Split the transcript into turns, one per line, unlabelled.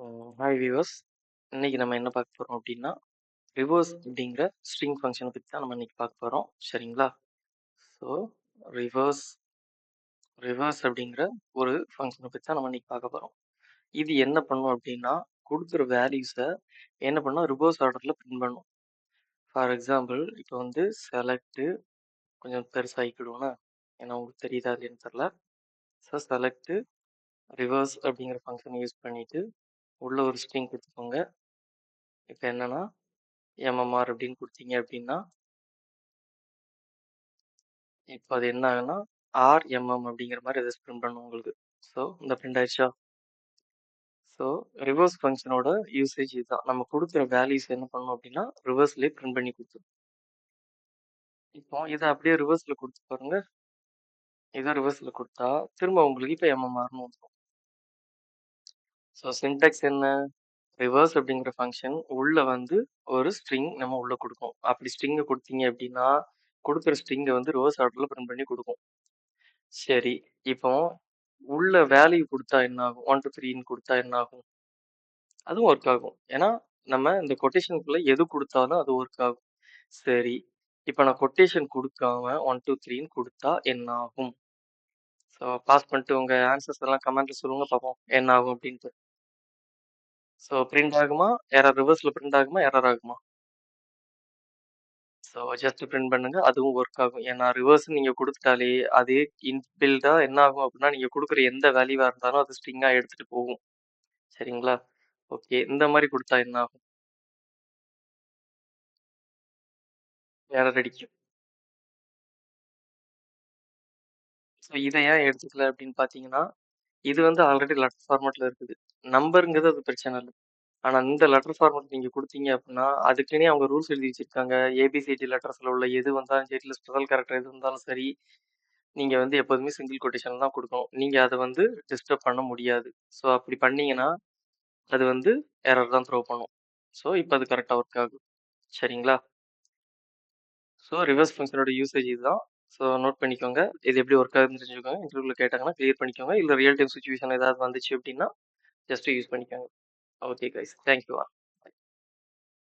Hi viewers. இன்னைக்கு நம்ம என்ன பார்க்க போறோம் அப்டின்னா, ரிவர்ஸ் அப்படிங்கிற ஸ்ட்ரிங் ஃபங்ஷன பத்தி தான் நம்ம இன்னைக்கு பார்க்க போறோம். சரிங்களா? ஸோ, ரிவர்ஸ் ரிவர்ஸ் அப்படிங்கிற ஒரு ஃபங்ஷன பத்தி தான் நம்ம இன்னைக்கு பார்க்க போறோம். இது என்ன பண்ணும் அப்டின்னா, குடுக்குற வேல்யூஸ என்ன பண்ணும், ரிவர்ஸ் ஆர்டர்ல பிரிண்ட் பண்ணும். ஃபார் எக்ஸாம்பிள் இப்போ வந்து செலக்ட் கொஞ்சம் பெருசாக்கிடுவோனா, ஏன்னா உங்களுக்கு தெரியுதா இல்லையான்னு தெரியல. ஸோ, செலக்ட் ரிவர்ஸ் அப்படிங்கிற ஃபங்ஷன யூஸ் பண்ணிட்டு, உள்ள ஒரு ஸ்ட்ரிங் குடுத்துக்கோங்க. இப்ப என்னன்னா, எம்எம்ஆர் அப்படின்னு குடுத்தீங்க அப்படின்னா இப்ப அது என்ன ஆகும்னா, ஆர்எம்எம் அப்படிங்கிற மாரி ஏதாச்சும் பிரிண்ட் பண்ணும் உங்களுக்கு. ஸோ, இந்த பிரிண்ட் ஆயிடுச்சா? ஸோ, ரிவர்ஸ் ஃபங்ஷனோட யூசேஜ் இதுதான். நம்ம குடுக்குற வேல்யூஸ் என்ன பண்ணும் அப்படின்னா ரிவர்ஸ்லயே பிரிண்ட் பண்ணி குடுத்துரும். இப்போ இத அப்படியே ரிவர்ஸ்ல குடுத்து பாருங்க. இத ரிவர்ஸ்ல குடுத்தா, திரும்ப உங்களுக்கு இப்ப எம்எம்ஆர்ன்னு வந்துரும். ஸோ, சின்டாக்ஸ் என்ன? ரிவர்ஸ் அப்படிங்கிற ஃபங்ஷன் உள்ள வந்து ஒரு ஸ்ட்ரிங் நம்ம உள்ள குடுக்கும். அப்படி ஸ்ட்ரிங்க குடுத்தீங்க அப்படின்னா குடுக்குற ஸ்ட்ரிங்க வந்து ரிவர்ஸ் ஆர்டர்ல பிரிண்ட் பண்ணி குடுக்கும். சரி, இப்போ உள்ள வேல்யூ குடுத்தா என்ன ஆகும்? 1, 2, 3ன்னு குடுத்தா என்ன ஆகும்? அதுவும் ஒர்க் ஆகும். ஏன்னா, நம்ம இந்த கொட்டேஷனுக்குள்ள எது குடுத்தாலும் அது ஒர்க் ஆகும். சரி, இப்ப நான் கொட்டேஷன் குடுக்காம 1, 2, 3ன்னு குடுத்தா என்ன ஆகும்? ஸோ, பாஸ் பண்ணிட்டு உங்க ஆன்சர்ஸ் எல்லாம் கமெண்ட்ல சொல்லுங்க பாப்போம். என்ன ஆகும் அப்படின்ட்டு ஸோ, பிரிண்ட் ஆகுமா? எரர் ரிவர்ஸ்ல பிரிண்ட் ஆகுமா? எரர் ஆகுமா? ஸோ, ஜஸ்ட் பிரிண்ட் பண்ணுங்க. அதுவும் ஒர்க் ஆகும். ஏன்னா, ரிவர்ஸ்ன்னு நீங்க குடுத்துட்டாலே, அதே இன்பில்டா என்ன ஆகும் அப்டின்னா, நீங்க குடுக்குற எந்த வேல்யூவா இருந்தாலும் அது ஸ்ட்ரிங்கா எடுத்துட்டு போகும். சரிங்களா? ஓகே. இந்த மாரி குடுத்தா என்ன ஆகும்? எரர் அடிக்கும். ஸோ, இத ஏன் எடுத்துக்கல அப்டின்னு பார்த்தீங்கன்னா, இது வந்து ஆல்ரெடி லெட்டர் ஃபார்மேட்ல இருக்குது. நம்பர்ங்கிறது அது பிரச்சனை இல்ல. ஆனா இந்த லெட்டர் ஃபார்மேட் நீங்க குடுத்தீங்க அப்டின்னா, அதுக்குன்னே அவங்க ரூல்ஸ் எழுதி வச்சிருக்காங்க. ஏபிசிடி லெட்டர்ஸ்ல உள்ள எது வந்தாலும் சரி, இல்ல ஸ்பெஷல் கேரக்டர் எது வந்தாலும் சரி, நீங்க வந்து எப்போதுமே சிங்கிள் கொட்டேஷன் தான் குடுக்கணும். நீங்க அத வந்து டிஸ்டர்ப் பண்ண முடியாது. ஸோ, அப்படி பண்ணீங்கன்னா, அது வந்து எரர் தான் த்ரோ பண்ணும். ஸோ, இப்ப அது கரெக்ட்டா ஒர்க் ஆகும் சரிங்களா? ஸோ, ரிவர்ஸ் ஃபங்ஷனோட யூசேஜ் இதுதான். ஸோ, நோட் பண்ணிக்கோங்க. இது எப்படி ஒர்க் ஆகுதுன்னு தெரிஞ்சுக்கோங்க. இன்டர்வியூல கேட்டாங்கன்னா கிளியர் பண்ணிக்கோங்க. இல்ல ரியல் டைம் சிச்சுவேஷன் ஏதாவது வந்துச்சு அப்டின்னா, just to use money. Okay, guys. Thank you all.